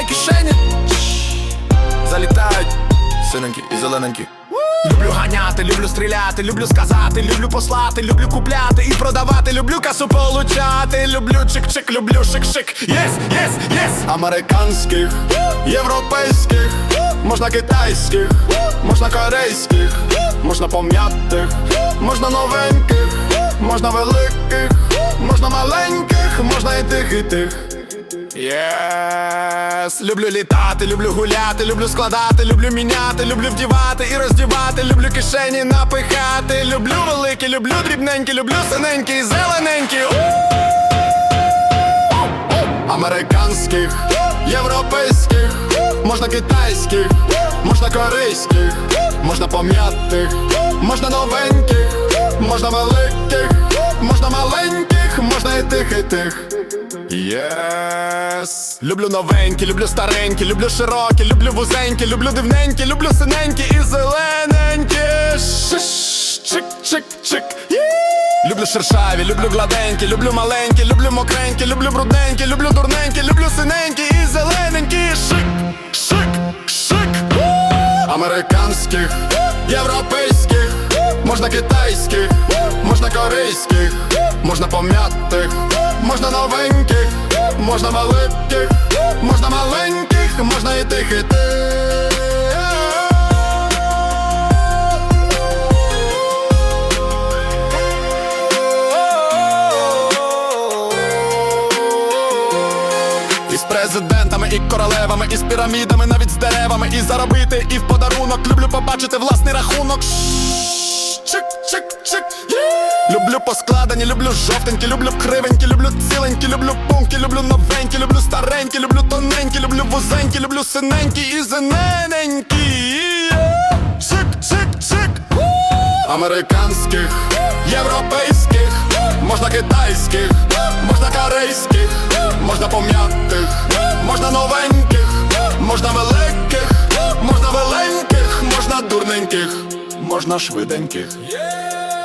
мої кишені залітають синенькі і зелененькі. Люблю ганяти, люблю стріляти, люблю сказати, люблю послати, люблю купляти і продавати, люблю касу получати, люблю чик-чик, люблю шик-шик. Єс, єс, єс Американських, європейських, можна китайських, можна корейських, можна пом'ятих, можна новеньких, можна великих, можна маленьких, можна і тих, і тих. Єс, люблю літати, люблю гуляти, люблю складати, люблю міняти, люблю вдівати і роздівати, люблю кишені напихати, люблю великі, люблю дрібненькі, люблю синенькі і зелененькі. Американських, європейських, можна китайських, можна корейських, можна пом'ятих, можна новеньких, можна великих, можна маленьких, можна і тих, і тих. Єс Люблю новенькі, люблю старенькі, люблю широкі, люблю вузенькі, люблю дивненькі, люблю синенькі і зелененькі. Шиш, чик, чик, чик. Люблю шершаві, люблю гладенькі, люблю маленькі, люблю мокренькі, люблю брудненькі, люблю дурненькі, люблю синенькі і зелененькі. Шик, шик, шик. Американських, європейських, можна китайських, корейських, можна пом'ятих, можна новеньких, можна великих, можна маленьких, можна і тих, і тих. І президентами, і королевами, і з пірамідами, навіть з деревами, і заробити, і в подарунок люблю побачити власний рахунок. Люблю поскладені, люблю жовтенькі, люблю кривенькі, люблю ціленькі, люблю пунки, люблю новенькі, люблю старенькі, люблю тоненькі, люблю вузенькі, люблю синенькі і зелененькі. Чик, чик, чик. Американських, європейських, можна китайських, можна корейських, можна пом'ятих, можна новеньких, можна великих, можна веленьких, можна дурненьких, можна швиденьких.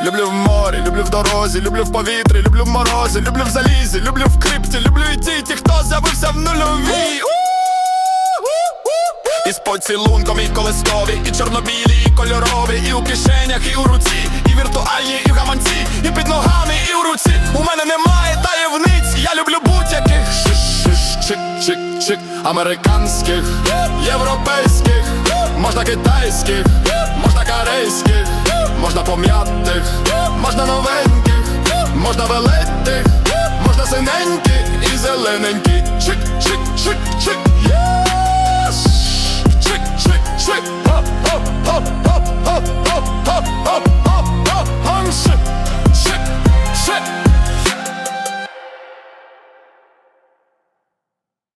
Люблю в морі, люблю в дорозі, люблю в повітрі, люблю в морозі, люблю в залізі, люблю в крипті, люблю і ті, ті, хто з'явився в нульовій. І з поцілунком, і колескові, і чорнобілі, і кольорові, і у кишенях, і у руці, і віртуальні, і в гаманці, і під ногами, і у руці. У мене немає таємниць, я люблю будь-яких Шиш-шиш, чик-чик-чик Американських, європейських, можна китайських, Можна пом'ятих, можна новеньких, можна великих, можна синенькі і зелененькі. Чик, чик, чик, чик.